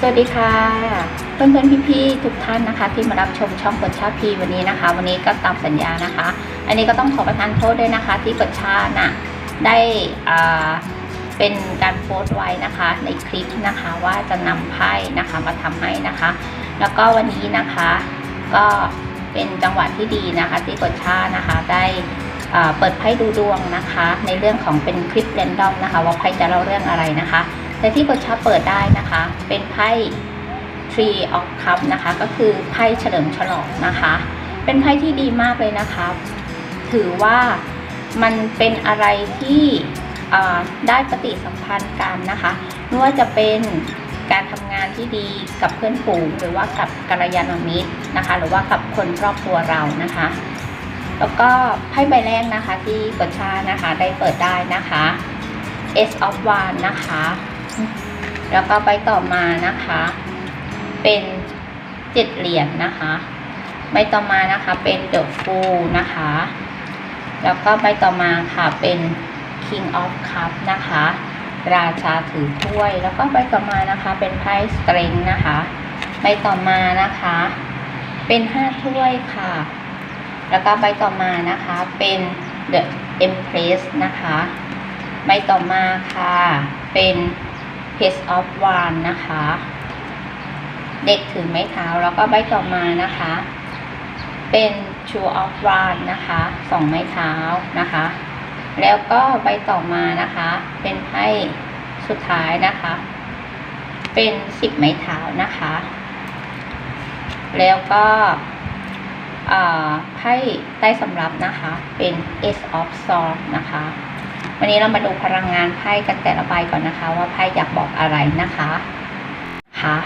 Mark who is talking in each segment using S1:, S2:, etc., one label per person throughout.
S1: สวัสดีค่ะ เพื่อนๆพี่ๆทุกท่านนะคะ ที่มารับชมช่องกดชาพีวันนี้นะคะ วันนี้ก็ตามสัญญานะคะ อันนี้ก็ต้องขอประทานโทษด้วยนะคะ ที่กดชาน่ะได้อ่าเป็นการโพสต์ไว้นะคะ ในคลิปนะคะว่าจะนำไพ่นะคะมาทำให้นะคะ แล้วก็วันนี้นะคะก็เป็นจังหวะที่ดีนะคะ ที่กดชานะคะได้อ่าเปิดไพ่ดูดวงนะคะ ในเรื่องของเป็นคลิปเรนดอมนะคะ ว่าไพ่จะเล่าเรื่องอะไรนะคะ แต่ที่กดชาเปิดได้นะคะ เป็นไพ่ Tree of Cup นะคะ ก็คือไพ่เฉลิมฉลองนะคะ เป็นไพ่ที่ดีมากเลยนะคะ ถือว่ามันเป็นอะไรที่ได้ปฏิสัมพันธ์กันนะคะไม่ว่าจะเป็นการทำงานที่ดีกับเพื่อนฝูงหรือว่ากับกัลยาณมิตรนะคะ หรือว่ากับคนรอบตัวเรานะคะ แล้วก็ไพ่ใบแรกนะคะที่กดชานะคะได้เปิดได้นะคะ S of w a n d นะคะ แล้วก็ใบต่อมานะคะ เป็นเจ็ดเหรียญนะคะใบต่อมานะคะเป็น The Fool นะคะ แล้วก็ใบต่อมาค่ะเป็น King of Cup นะคะ ราชาถือถ้วย แล้วก็ใบต่อมานะคะเป็นไพ่ Strength นะคะใบต่อมานะคะ เป็นห้าถ้วยค่ะ แล้วก็ใบต่อมานะคะเป็น The Empress นะคะ ใบต่อมาค่ะเป็น Page of Wands นะคะ เด็กถือไม้เท้าแล้วก็ใบต่อมานะคะ เป็น Two of Wands นะคะสองไม้เท้านะคะ แล้วก็ใบต่อมานะคะ เป็นไพ่สุดท้ายนะคะ เป็นสิบไม้เท้านะคะ แล้วก็ไพ่ใต้สำรับนะคะ เป็น Ace of Swords นะคะ วันนี้เรามาดูพลังงานไพ่กันแต่ละใบก่อนนะคะ ว่าไพ่อยากบอกอะไรนะคะค่ะ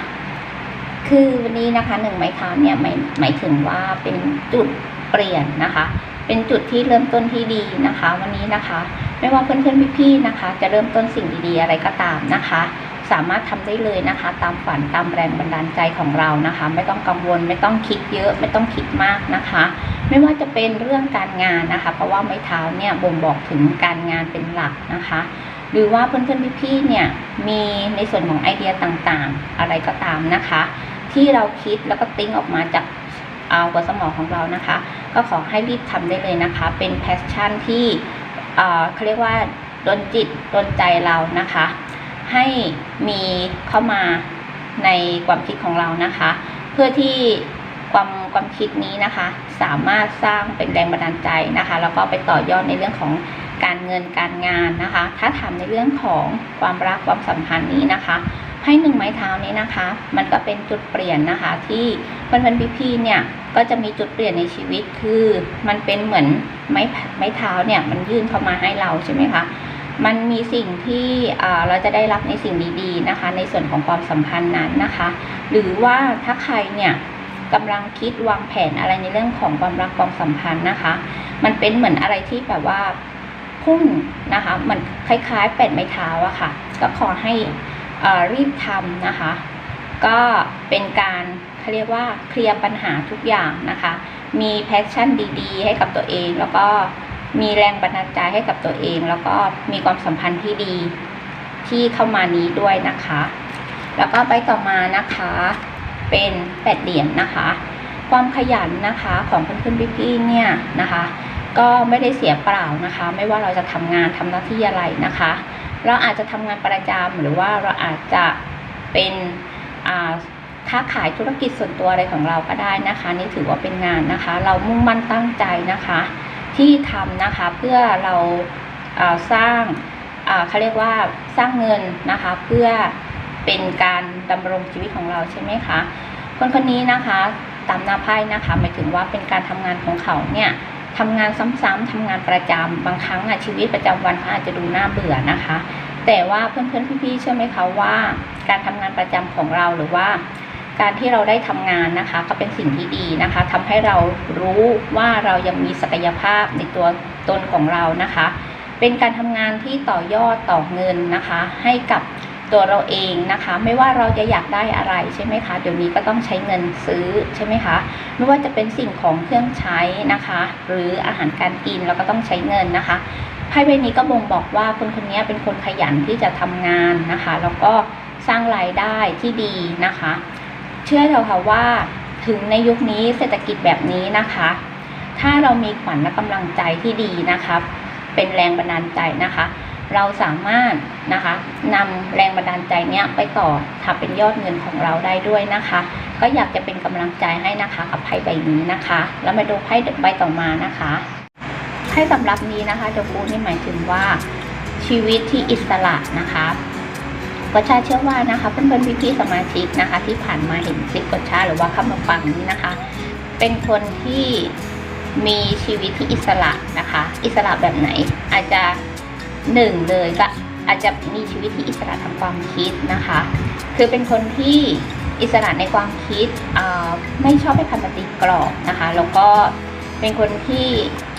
S1: คือวันนี้นะคะหนึ่งไม้เท้าเนี่ยหมายหมายถึงว่าเป็นจุดเปลี่ยนนะคะ เป็นจุดที่เริ่มต้นที่ดีนะคะ วันนี้นะคะ ไม่ว่าเพื่อนๆพี่ๆนะคะ จะเริ่มต้นสิ่งดีๆอะไรก็ตามนะคะ สามารถทำได้เลยนะคะ ตามฝันตามแรงบันดาลใจของเรานะคะ ไม่ต้องกังวลไม่ต้องคิดเยอะไม่ต้องคิดมากนะคะ ไม่ว่าจะเป็นเรื่องการงานนะคะ เพราะว่าไม้เท้าเนี่ยบ่งบอกถึงการงานเป็นหลักนะคะ หรือว่าเพื่อนๆพี่ๆเนี่ยมีในส่วนของไอเดียต่างๆ อะไรก็ตามนะคะ ที่เราคิดแล้วก็ติ้งออกมาจากเอาหัวสมองของเรานะคะ ก็ขอให้รีบทำได้เลยนะคะ เป็นแพชชั่นที่เออเขาเรียกว่าโดนจิตโดนใจเรานะคะ ให้มีเข้ามาในความคิดของเรานะคะ เพื่อที่ความความคิดนี้นะคะ สามารถสร้างเป็นแรงบันดาลใจนะคะ แล้วก็ไปต่อยอดในเรื่องของการเงินการงานนะคะ ถ้าทำในเรื่องของความรักความสัมพันธ์นี้นะคะไพ่หนึ่งไม้เท้านี้นะคะ มันก็เป็นจุดเปลี่ยนนะคะ ที่เพื่อนๆพี่ๆเนี่ยก็จะมีจุดเปลี่ยนในชีวิตคือมันเป็นเหมือนไม้ไม้เท้าเนี่ยมันยื่นเข้ามาให้เราใช่ไหมคะมันมีสิ่งที่เราจะได้รับในสิ่งดีๆนะคะ ในส่วนของความสัมพันธ์นั้นนะคะ หรือว่าถ้าใครเนี่ย กำลังคิดวางแผนอะไรในเรื่องของความรักความสัมพันธ์นะคะ มันเป็นเหมือนอะไรที่แบบว่าพุ่งนะคะเหมือนคล้ายๆเป็ดไม้เท้าอะค่ะ ก็ขอให้อ่ารีบทำนะคะ ก็เป็นการเขาเรียกว่าเคลียร์ปัญหาทุกอย่างนะคะ มีแพชชั่นดีๆ ให้กับตัวเอง แล้วก็มีแรงบันดาลใจให้กับตัวเอง แล้วก็มีความสัมพันธ์ที่ดีที่เข้ามานี้ด้วยนะคะ แล้วก็ใบต่อมานะคะ เป็นแปดเหรียญนะคะ ความขยันนะคะของเพื่อนๆพี่ๆเนี่ยนะคะ ก็ไม่ได้เสียเปล่านะคะ ไม่ว่าเราจะทำงานทำหน้าที่อะไรนะคะ เราอาจจะทำงานประจำหรือว่าเราอาจจะเป็นอาค้าขายธุรกิจส่วนตัวอะไรของเราก็ได้นะคะ นี่ถือว่าเป็นงานนะคะ เรามุ่งมั่นตั้งใจนะคะ ที่ทำนะคะเพื่อเราาสร้างเขาเรียกว่าสร้างเงินนะคะเพื่อ เป็นการดำรงชีวิตของเราใช่ไหมคะ คนคนนี้นะคะตามหน้าไพ่นะคะหมายถึงว่าเป็นการทำงานของเขาเนี่ยทำงานซ้ำๆทำงานประจำบางครั้งอะชีวิตประจำวันเขาอาจจะดูน่าเบื่อนะคะ แต่ว่าเพื่อนๆพี่ๆเชื่อไหมคะว่า การทำงานประจำของเราหรือว่า การที่เราได้ทำงานนะคะ ก็เป็นสิ่งที่ดีนะคะทำให้เรารู้ว่าเรายังมีศักยภาพในตัวตนของเรานะคะ เป็นการทำงานที่ต่อยอดต่อเงินนะคะ ให้กับ ตัวเราเองนะคะ ไม่ว่าเราจะอยากได้อะไรใช่ไหมคะเดี๋ยวนี้ก็ต้องใช้เงินซื้อใช่ไหมคะ ไม่ว่าจะเป็นสิ่งของเครื่องใช้นะคะ หรืออาหารการกินเราก็ต้องใช้เงินนะคะไพ่ใบนี้ก็บ่งบอกว่าคนคนนี้เป็นคนขยันที่จะทำงานนะคะแล้วก็สร้างรายได้ที่ดีนะคะ เชื่อเถอะค่ะว่าถึงในยุคนี้เศรษฐกิจแบบนี้นะคะ ถ้าเรามีขวัญและกำลังใจที่ดีนะคะ เป็นแรงบันดาลใจนะคะ เราสามารถนะคะนำแรงบันดาลใจเนี้ยไปต่อทำเป็นยอดเงินของเราได้ด้วยนะคะ ก็อยากจะเป็นกำลังใจให้นะคะกับไพ่ใบนี้นะคะ แล้วมาดูไพ่ใบต่อมานะคะไพ่สำหรับนี้นะคะเดฟูนี่หมายถึงว่าชีวิตที่อิสระนะคะก็ชาเชื่อว่านะคะเพื่อนๆพี่ๆสมาชิกนะคะ ที่ผ่านมาเห็นคลิปกดชาหรือว่าเข้ามาฟังนี้นะคะ เป็นคนที่มีชีวิตที่อิสระนะคะ อิสระแบบไหนอาจจะ หนึ่งเลยก็อาจจะมีชีวิตที่อิสระทางความคิดนะคะ คือเป็นคนที่อิสระในความคิดไม่ชอบให้คำปฏิกรอบนะคะ แล้วก็เป็นคนที่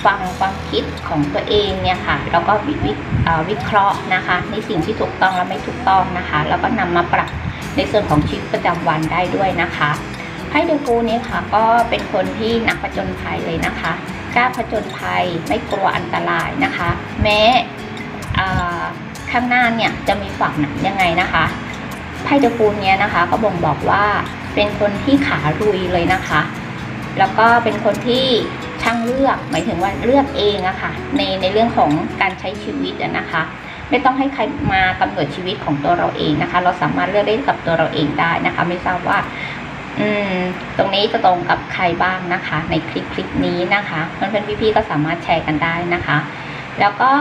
S1: ฟังความคิดของตัวเองเนี่ยค่ะ แล้วก็วิวิวิเคราะห์นะคะ ในสิ่งที่ถูกต้องและไม่ถูกต้องนะคะ แล้วก็นำมาปรับในส่วนของชีวิตประจำวันได้ด้วยนะคะไพ่เดฟูเนี่ยค่ะก็เป็นคนที่นักผจญภัยเลยนะคะกล้าผจญภัยไม่กลัวอันตรายนะคะ แม้ ข้างหน้าเนี่ยจะมีฝั่งไหนยังไงนะคะไพ่เดฟูเนี้ยนะคะ ก็บ่งบอกว่าเป็นคนที่ขาลุยเลยนะคะ แล้วก็เป็นคนที่ช่างเลือกหมายถึงว่าเลือกเองอะค่ะในในเรื่องของการใช้ชีวิตนะคะ ไม่ต้องให้ใครมากำหนดชีวิตของตัวเราเองนะคะ เราสามารถเลือกได้กับตัวเราเองได้นะคะ ไม่ทราบว่า อืม ตรงนี้จะตรงกับใครบ้างนะคะ ในคลิปคลิปนี้นะคะเพื่อนๆพี่ๆก็สามารถแชร์กันได้นะคะ แล้วก็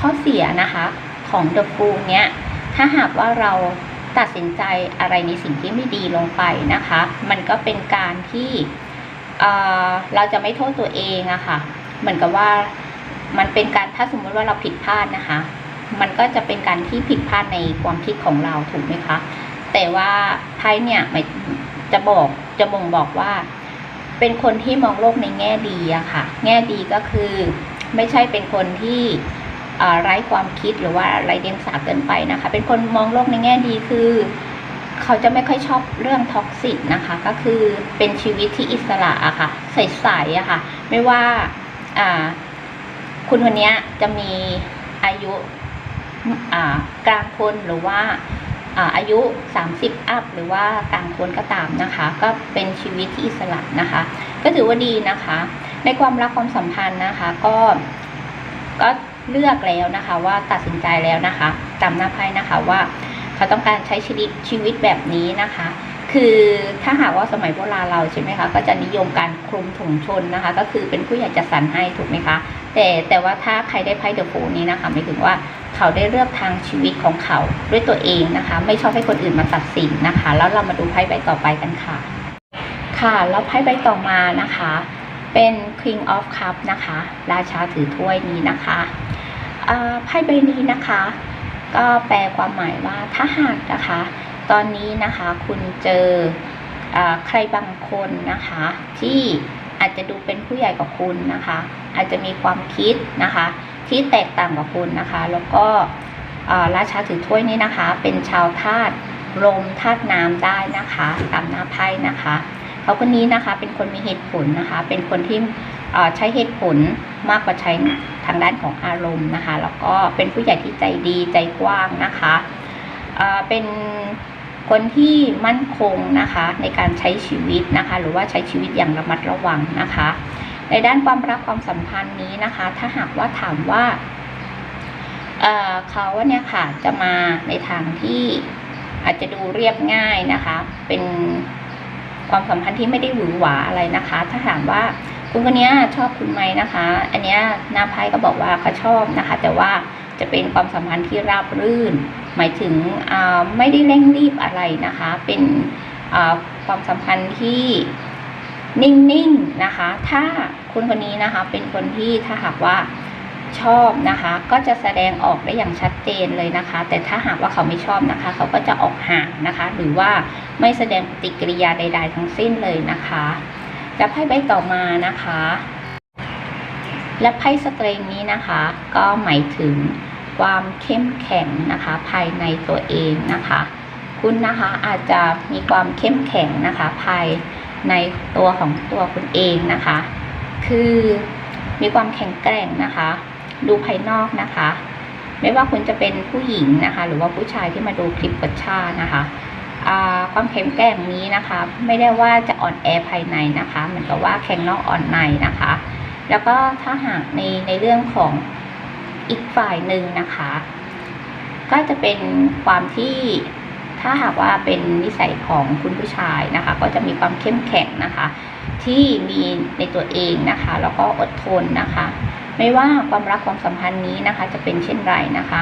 S1: ข้อเสียนะคะของ The Fool เนี้ยถ้าหากว่าเราตัดสินใจอะไรในสิ่งที่ไม่ดีลงไปนะคะ มันก็เป็นการที่เอ่อเราจะไม่โทษตัวเองอะค่ะ เหมือนกับว่ามันเป็นการถ้าสมมติว่าเราผิดพลาดนะคะ มันก็จะเป็นการที่ผิดพลาดในความคิดของเราถูกไหมคะ แต่ว่าไพ่เนี่ยจะบอกจะบ่งบอกว่า เป็นคนที่มองโลกในแง่ดีอะค่ะ แง่ดีก็คือไม่ใช่เป็นคนที่ ไร้ความคิดหรือว่าไร้เดียงสาเกินไปนะคะ เป็นคนมองโลกในแง่ดีคือ เขาจะไม่ค่อยชอบเรื่องท็อกซิกนะคะ ก็คือเป็นชีวิตที่อิสระอะค่ะ ใสๆอะค่ะ ไม่ว่าคุณคนนี้จะมีอายุกลางคนหรือว่าอ่าอายุ 30 อัพหรือว่ากลางคนก็ตามนะคะ ก็เป็นชีวิตที่อิสระนะคะ ก็ถือว่าดีนะคะ ในความรักความสัมพันธ์นะคะ ก็ก็ เลือกแล้วนะคะว่าตัดสินใจแล้วนะคะจำหน้าไพ่นะคะว่าเขาต้องการใช้ชีวิตชีวิตแบบนี้นะคะ คือถ้าหากว่าสมัยโบราณเราใช่ไหมคะก็จะนิยมการคลุมถุงชนนะคะ ก็คือเป็นผู้ใหญ่จัดสรรให้ถูกไหมคะแต่แต่ว่าถ้าใครได้ไพ่เดอะโฟนี้นะคะหมายถึงว่าเขาได้เลือกทางชีวิตของเขาด้วยตัวเองนะคะ ไม่ชอบให้คนอื่นมาตัดสินนะคะ แล้วเรามาดูไพ่ใบต่อไปกันค่ะ ค่ะแล้วไพ่ใบต่อมานะคะ เป็น King of Cup นะคะ ราชาถือถ้วยนี้นะคะไพ่ใบนี้นะคะ ก็แปลความหมายว่าถ้าหากนะคะ ตอนนี้นะคะคุณเจออใครบางคนนะคะ ที่อาจจะดูเป็นผู้ใหญ่กว่าคุณนะคะ อาจจะมีความคิดนะคะ ที่แตกต่างกับคุณนะคะ แล้วก็ราชาถือถ้วยนี้นะคะ เป็นชาวธาตุลมธาตุน้ำได้นะคะ ตามหน้าไพ่นะคะ เขาคนนี้นะคะเป็นคนมีเหตุผลนะคะ เป็นคนที่ใช้เหตุผลมากกว่าใช้ทางด้านของอารมณ์นะคะ แล้วก็เป็นผู้ใหญ่ที่ใจดีใจกว้างนะคะเเป็นคนที่มั่นคงนะคะในการใช้ชีวิตนะคะ หรือว่าใช้ชีวิตอย่างระมัดระวังนะคะ ในด้านความรักความสัมพันธ์นี้นะคะ ถ้าหากว่าถามว่าเเขาเนี่ยค่ะจะมาในทางที่อาจจะดูเรียบง่ายนะคะ เป็น ความสัมพันธ์ที่ไม่ได้หวือหวาอะไรนะคะ ถ้าถามว่าคุณคนนี้ชอบคุณไหมนะคะ อันนี้หน้าไพ่ก็บอกว่าเขาชอบนะคะ แต่ว่าจะเป็นความสัมพันธ์ที่ราบรื่น หมายถึงไม่ได้เร่งรีบอะไรนะคะ เป็นความสัมพันธ์ที่นิ่งๆนะคะ ถ้าคุณคนนี้นะคะเป็นคนที่ถ้าหากว่า ชอบนะคะ ก็จะแสดงออกได้อย่างชัดเจนเลยนะคะ แต่ถ้าหากว่าเขาไม่ชอบนะคะ เขาก็จะออกห่างนะคะ หรือว่าไม่แสดงปฏิกิริยาใด ๆ ทั้งสิ้นเลยนะคะและไพ่ใบต่อมานะคะ และไพ่สเตรงนี้นะคะ ก็หมายถึงความเข้มแข็งนะคะ ภายในตัวเองนะคะ คุณนะคะอาจจะมีความเข้มแข็งนะคะ ภายในตัวของตัวคุณเองนะคะ คือมีความแข็งแกร่งนะคะ ดูภายนอกนะคะ ไม่ว่าคุณจะเป็นผู้หญิงนะคะ หรือว่าผู้ชายที่มาดูคลิปกดชานะคะความแข็งแกร่งนี้นะคะ ไม่ได้ว่าจะอ่อนแอภายในนะคะเหมือนกับว่าแข็งนอกอ่อนในนะคะ แล้วก็ถ้าหากในในเรื่องของอีกฝ่ายหนึ่งนะคะ ก็จะเป็นความที่ถ้าหากว่าเป็นนิสัยของคุณผู้ชายนะคะ ก็จะมีความเข้มแข็งนะคะ ที่มีในตัวเองนะคะ แล้วก็อดทนนะคะ ไม่ว่าความรักความสัมพันธ์นี้นะคะ จะเป็นเช่นไรนะคะ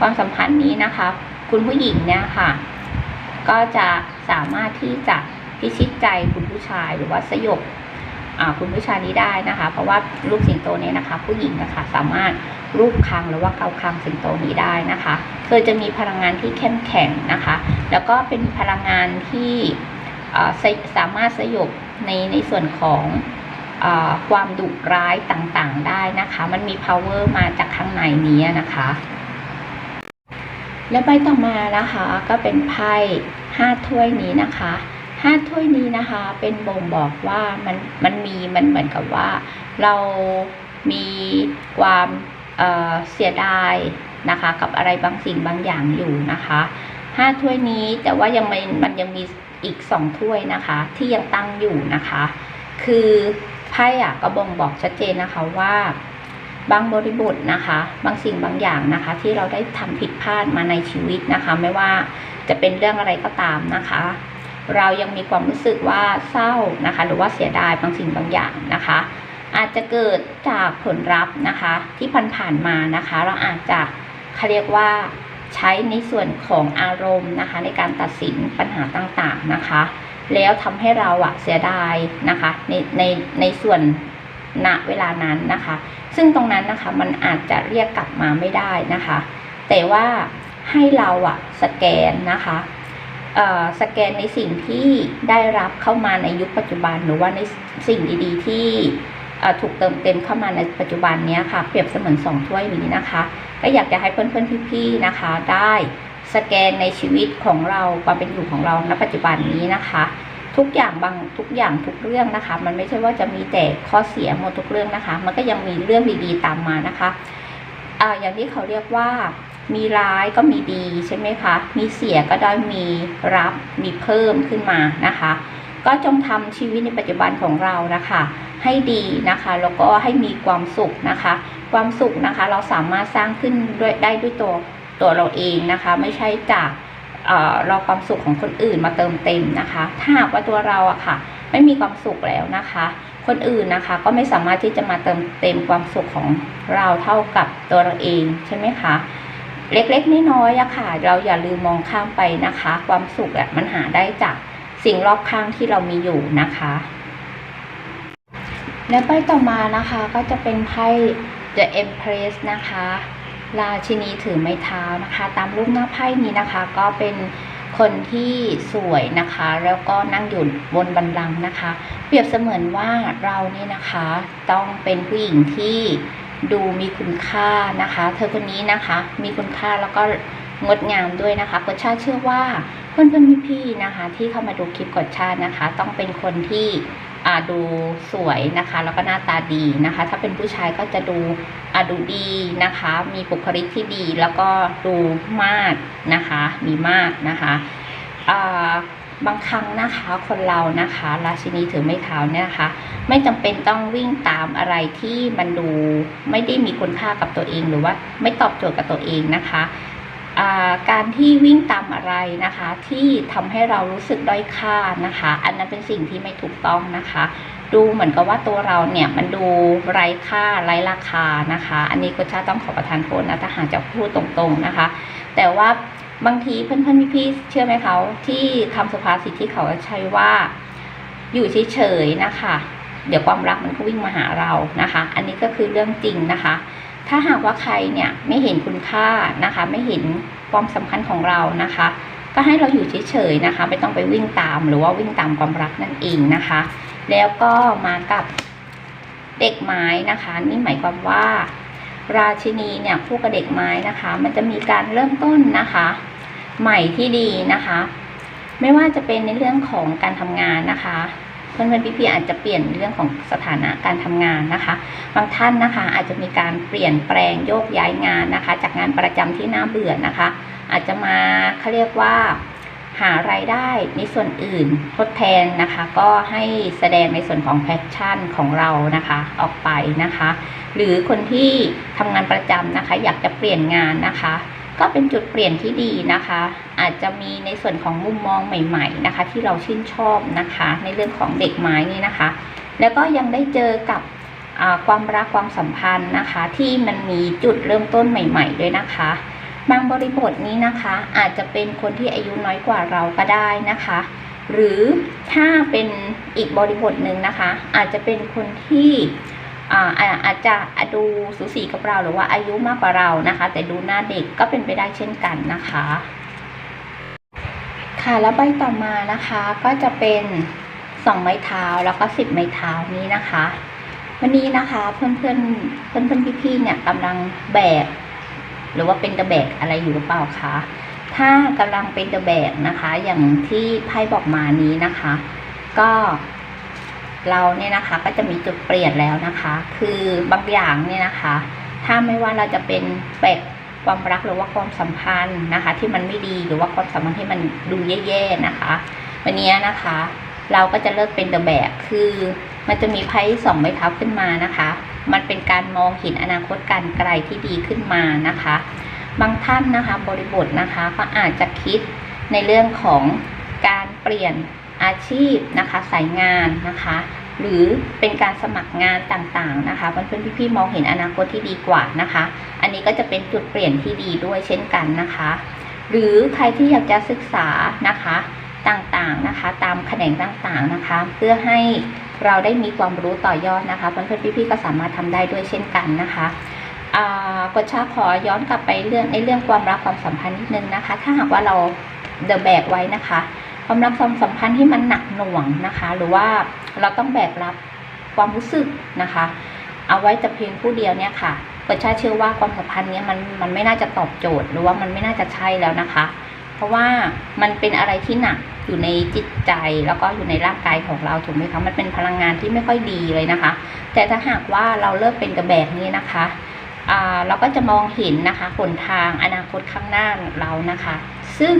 S1: ความสัมพันธ์นี้นะคะ คุณผู้หญิงเนี่ยค่ะก็จะสามารถที่จะพิชิตใจคุณผู้ชายหรือว่าสยบคุณผู้ชายนี้ได้นะคะ เพราะว่าลูกสิงโตเนี้นะคะ ผู้หญิงนะคะสามารถรูปคางหรือว่าเกาคางสิงโตนี้ได้นะคะเธอจะมีพลังงานที่เข้มแข็งนะคะ แล้วก็เป็นพลังงานที่สามารถสยบในในส่วนของ ความดุร้ายต่างๆได้นะคะ มันมี power มาจากข้างในนี้นะคะ และใบต่อมานะคะก็เป็นไพ่ห้าถ้วยนี้นะคะห้าถ้วยนี้นะคะเป็นบ่งบอกว่ามันมันมีมันเหมือนกับว่า เรามีความเเสียดายนะคะ กับอะไรบางสิ่งบางอย่างอยู่นะคะห้าถ้วยนี้แต่ว่ายังไม่มันยังมีอีกสองถ้วยนะคะ ที่ยังตั้งอยู่นะคะ คือ ไพ่อะก็บ่งบอกชัดเจนนะคะว่า บางบริบทนะคะ บางสิ่งบางอย่างนะคะ ที่เราได้ทำผิดพลาดมาในชีวิตนะคะ ไม่ว่าจะเป็นเรื่องอะไรก็ตามนะคะ เรายังมีความรู้สึกว่าเศร้านะคะ หรือว่าเสียดายบางสิ่งบางอย่างนะคะ อาจจะเกิดจากผลลัพธ์นะคะ ที่ผ่านๆมานะคะ เราอาจจะเขาเรียกว่าใช้ในส่วนของอารมณ์นะคะ ในการตัดสินปัญหาต่างๆนะคะ แล้วทำให้เราอะเสียดายนะคะในในในส่วนณเวลานั้นนะคะ ซึ่งตรงนั้นนะคะมันอาจจะเรียกกลับมาไม่ได้นะคะ แต่ว่าให้เราอะสแกนนะคะเออสแกนในสิ่งที่ได้รับเข้ามาในยุคปัจจุบัน หรือว่าในสิ่งดีๆ ที่เออถูกเติมเต็มเข้ามาในปัจจุบันนี้ค่ะ เปรียบเสมือนสองถ้วยนี้นะคะ ก็อยากจะให้เพื่อนๆพี่ๆนะคะได้ สแกนในชีวิตของเราความเป็นอยู่ของเราณปัจจุบันนี้นะคะ ทุกอย่างบางทุกอย่างทุกเรื่องนะคะ มันไม่ใช่ว่าจะมีแต่ข้อเสียหมดทุกเรื่องนะคะ มันก็ยังมีเรื่องดีๆตามมานะคะอ่าอย่างที่เขาเรียกว่ามีร้ายก็มีดีใช่ไหมคะ มีเสียก็ได้มีรับมีเพิ่มขึ้นมานะคะ ก็จงทำชีวิตในปัจจุบันของเรานะคะ ให้ดีนะคะแล้วก็ให้มีความสุขนะคะ ความสุขนะคะเราสามารถสร้างขึ้นด้วยได้ด้วยตัว ตัวเราเองนะคะ ไม่ใช่จากเอ่อความสุขของคนอื่นมาเติมเต็มนะคะ ถ้าหากว่าตัวเราอะค่ะ ไม่มีความสุขแล้วนะคะ คนอื่นนะคะก็ไม่สามารถที่จะมาเติมเต็มความสุขของเราเท่ากับตัวเราเองใช่ไหมคะเล็กๆน้อยๆอะค่ะ เราอย่าลืมมองข้ามไปนะคะ ความสุขอะมันหาได้จากสิ่งรอบข้างที่เรามีอยู่นะคะ และใบต่อมานะคะก็จะเป็นไพ่ The Empress นะคะ ราชินีถือไม้เท้านะคะ ตามรูปหน้าไพ่นี้นะคะก็เป็นคนที่สวยนะคะ แล้วก็นั่งอยู่บนบันลังก์นะคะ เปรียบเสมือนว่าเรานี่นะคะต้องเป็นผู้หญิงที่ดูมีคุณค่านะคะ เธอคนนี้นะคะมีคุณค่าแล้วก็งดงามด้วยนะคะกดชาเชื่อว่าเพื่อนเพื่อนๆพี่ๆนะคะ ที่เข้ามาดูคลิปกดชานะคะ ต้องเป็นคนที่ ดูสวยนะคะ แล้วก็หน้าตาดีนะคะ ถ้าเป็นผู้ชายก็จะดูอาดูดีนะคะ มีบุคลิกที่ดีแล้วก็ดูมากนะคะ มีมากนะคะบางครั้งนะคะคนเรานะคะราชินีถือไม้เท้าเนี่ยนะคะ ไม่จำเป็นต้องวิ่งตามอะไรที่มันดูไม่ได้มีคุณค่ากับตัวเองหรือว่าไม่ตอบโจทย์กับตัวเองนะคะ การที่วิ่งตามอะไรนะคะ ที่ทำให้เรารู้สึกด้อยค่านะคะ อันนั้นเป็นสิ่งที่ไม่ถูกต้องนะคะ ดูเหมือนกับว่าตัวเราเนี่ยมันดูไร้ค่าไร้ราคานะคะ อันนี้ก็ชาต้องขอประทานโทษนะถ้าหากจะพูดตรงๆนะคะ แต่ว่าบางทีเพื่อนๆพี่ๆเชื่อไหมเขาที่คำสุภาษิตที่เขาใช้ว่าอยู่เฉยๆนะคะ เดี๋ยวความรักมันก็วิ่งมาหาเรานะคะ อันนี้ก็คือเรื่องจริงนะคะ ถ้าหากว่าใครเนี่ยไม่เห็นคุณค่านะคะ ไม่เห็น ความสำคัญของเรานะคะ ก็ให้เราอยู่เฉยๆนะคะ ไม่ต้องไปวิ่งตามหรือว่าวิ่งตามความรักนั่นเองนะคะ แล้วก็มากับเด็กไม้นะคะ นี่หมายความว่า ราชินีเนี่ยคู่กับเด็กไม้นะคะ มันจะมีการเริ่มต้นนะคะ ใหม่ที่ดีนะคะ ไม่ว่าจะเป็นในเรื่องของการทำงานนะคะ พื่อนๆพี่ๆอาจจะเปลี่ยนเรื่องของสถานะการทำงานนะคะ บางท่านนะคะอาจจะมีการเปลี่ยนแปลงโยกย้ายงานนะคะ จากงานประจำที่น่าเบื่อนะคะ อาจจะมาเขาเรียกว่าหารายได้ในส่วนอื่นทดแทนนะคะ ก็ให้แสดงในส่วนของแพชชั่นของเรานะคะออกไปนะคะ หรือคนที่ทำงานประจำนะคะ อยากจะเปลี่ยนงานนะคะ ก็เป็นจุดเปลี่ยนที่ดีนะคะ อาจจะมีในส่วนของมุมมองใหม่ ๆ นะคะ ที่เราชื่นชอบนะคะ ในเรื่องของเด็กไม้นี่นะคะ แล้วก็ยังได้เจอกับความรักความสัมพันธ์นะคะ ที่มันมีจุดเริ่มต้นใหม่ ๆ ด้วยนะคะ บางบริบทนี้นะคะ อาจจะเป็นคนที่อายุน้อยกว่าเราก็ได้นะคะ หรือถ้าเป็นอีกบริบทหนึ่งนะคะ อาจจะเป็นคนที่ อาอาจจะดูสูสีกับเราหรือว่าอายุมากกว่าเรานะคะ แต่ดูหน้าเด็กก็เป็นไปได้เช่นกันนะคะ ค่ะแล้วใบต่อมานะคะก็จะเป็นสองไม้เท้าแล้วก็สิบไม้เท้านี้นะคะ วันนี้นะคะเพื่อนเพื่อนเพื่อนเพื่อนพี่ๆเนี่ยกำลังแบกหรือว่าเป็นตะแบกอะไรอยู่หรือเปล่าคะถ้ากำลังเป็นตะแบกนะคะ อย่างที่ไพ่บอกมานี้นะคะ ก็ เราเนี่ยนะคะก็จะมีจุดเปลี่ยนแล้วนะคะ คือบางอย่างเนี่ยนะคะ ถ้าไม่ว่าเราจะเป็นแบกความรักหรือว่าความสัมพันธ์นะคะ ที่มันไม่ดีหรือว่าความสัมพันธ์ที่มันดูแย่ๆนะคะ วันนี้นะคะ เราก็จะเลิกเป็นเดอะแบกคือมันจะมีไพ่สองไม้เท้าขึ้นมานะคะ มันเป็นการมองเห็นอนาคตการไกลที่ดีขึ้นมานะคะ บางท่านนะคะบริบทนะคะก็อาจจะคิดในเรื่องของการเปลี่ยน อาชีพนะคะสายงานนะคะ หรือเป็นการสมัครงานต่างๆนะคะเพื่อนๆพี่ๆมองเห็นอนาคตที่ดีกว่านะคะ อันนี้ก็จะเป็นจุดเปลี่ยนที่ดีด้วยเช่นกันนะคะ หรือใครที่อยากจะศึกษานะคะต่างๆนะคะ ตามแขนงต่างๆนะคะ เพื่อให้เราได้มีความรู้ต่อยอดนะคะเพื่อนๆพี่ๆก็สามารถทำได้ด้วยเช่นกันนะคะอ่ากดชาขอย้อนกลับไปเรื่องในเรื่องความรักความสัมพันธ์นิดนึงนะคะ ถ้าหากว่าเราเดอะแบกไว้นะคะ ความรักความสัมพันธ์ที่มันหนักหน่วงนะคะ หรือว่าเราต้องแบกรับความรู้สึกนะคะ เอาไว้แต่เพียงผู้เดียวเนี่ยค่ะกดชาเชื่อว่าความสัมพันธ์เนี้ยมันมันไม่น่าจะตอบโจทย์หรือว่ามันไม่น่าจะใช่แล้วนะคะ เพราะว่ามันเป็นอะไรที่หนักอยู่ในจิตใจแล้วก็อยู่ในร่างกายของเราถูกไหมคะมันเป็นพลังงานที่ไม่ค่อยดีเลยนะคะ แต่ถ้าหากว่าเราเลิกเป็นกระแบกนี้นะคะอ่าเราก็จะมองเห็นนะคะหนทางอนาคตข้างหน้าเรานะคะ ซึ่ง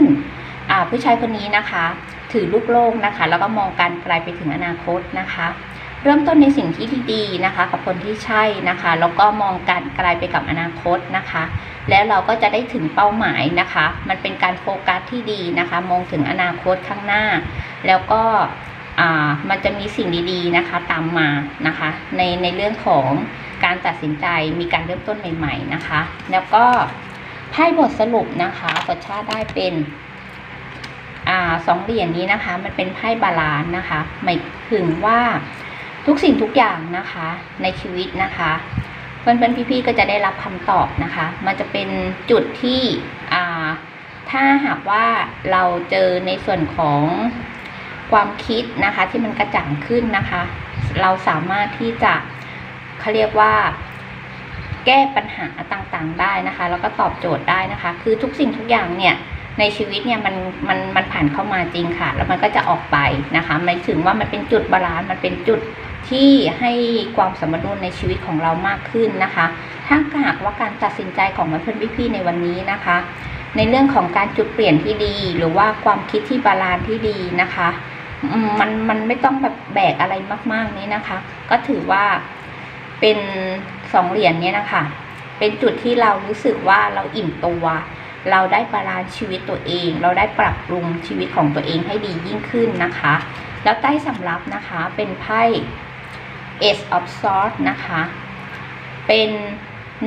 S1: ผู้ชายคนนี้นะคะ ถือลูกโลกนะคะ แล้วก็มองการไกลไปถึงอนาคตนะคะ เริ่มต้นในสิ่งที่ดีๆนะคะ กับคนที่ใช่นะคะ แล้วก็มองการไกลไปกับอนาคตนะคะ แล้วเราก็จะได้ถึงเป้าหมายนะคะ มันเป็นการโฟกัสที่ดีนะคะ มองถึงอนาคตข้างหน้า แล้วก็มันจะมีสิ่งดีๆนะคะตามมานะคะ ในในเรื่องของการตัดสินใจมีการเริ่มต้นใหม่ ๆนะคะ แล้วก็ไพ่บทสรุปนะคะกดชาติได้เป็น อสองเหรียญนี้นะคะ มันเป็นไพ่บาลานซ์นะคะ หมายถึงว่าทุกสิ่งทุกอย่างนะคะในชีวิตนะคะเพื่อนๆพี่ๆก็จะได้รับคำตอบนะคะ มันจะเป็นจุดที่ถ้าหากว่าเราเจอในส่วนของความคิดนะคะ ที่มันกระจ่างขึ้นนะคะ เราสามารถที่จะเขาเรียกว่าแก้ปัญหาต่างๆได้นะคะ แล้วก็ตอบโจทย์ได้นะคะ คือทุกสิ่งทุกอย่างเนี่ย ในชีวิตเนี่ยมันมันมันผ่านเข้ามาจริงค่ะ แล้วมันก็จะออกไปนะคะหมายถึงว่ามันเป็นจุดบาลานซ์มันเป็นจุดที่ให้ความสมดุลในชีวิตของเรามากขึ้นนะคะ ถ้าหากว่าการตัดสินใจของเพื่อนพี่ๆในวันนี้นะคะ ในเรื่องของการจุดเปลี่ยนที่ดี หรือว่าความคิดที่บาลานซ์ที่ดีนะคะมมันมันไม่ต้องแบบแบกอะไรมาก ๆ นี้นะคะ ก็ถือว่าเป็นสองเหรียญเนี้ยนะคะ เป็นจุดที่เรารู้สึกว่าเราอิ่มตัว เราได้บาลานซ์ชีวิตตัวเอง เราได้ปรับปรุงชีวิตของตัวเองให้ดียิ่งขึ้นนะคะ แล้วใต้สำรับนะคะเป็นไพ่ Ace of Swords นะคะ เป็น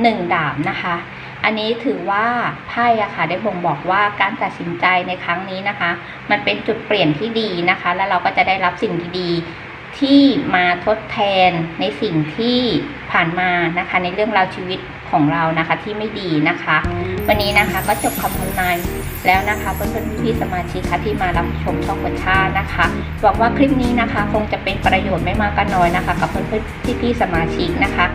S1: หนึ่งดาบนะคะ อันนี้ถือว่าไพ่อะค่ะได้บ่งบอกว่าการตัดสินใจในครั้งนี้นะคะ มันเป็นจุดเปลี่ยนที่ดีนะคะ แล้วเราก็จะได้รับสิ่งดีๆที่มาทดแทนในสิ่งที่ผ่านมานะคะ ในเรื่องราวชีวิต ของเรานะคะที่ไม่ดีนะคะ วันนี้นะคะก็จบคำทำนายแล้วนะคะเพื่อนๆพี่สมาชิกค่ะที่มารับชมช่องกดชานะคะหวังว่าคลิปนี้นะคะ คงจะเป็นประโยชน์ไม่มากก็น้อยนะคะ กับเพื่อนๆพี่ๆสมาชิกนะคะ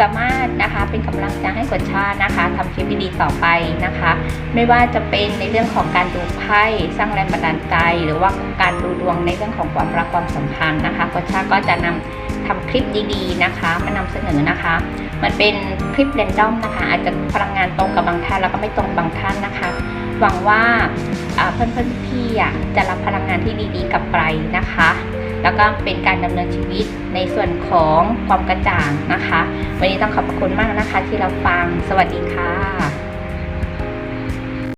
S1: สามารถนะคะเป็นกำลังใจให้กดชานะคะทำคลิปดีๆต่อไปนะคะ ไม่ว่าจะเป็นในเรื่องของการดูไพ่สร้างแรงบันดาลใจ หรือว่าการดูดวงในเรื่องของความรักความสัมพันธ์นะคะกดชาก็จะนำทำคลิปดีๆนะคะ มานำเสนอนะคะ มันเป็นคลิปเรนดอมนะคะ อาจจะพลังงานตรงกับบางท่านแล้วก็ไม่ตรงบางท่านนะคะ หวังว่าอ่าเพื่อนๆพี่อะจะรับพลังงานที่ดีๆกลับไปนะคะ แล้วก็เป็นการดำเนินชีวิตในส่วนของความกระจ่างนะคะ วันนี้ต้องขอบคุณมากนะคะที่เราฟังสวัสดีค่ะ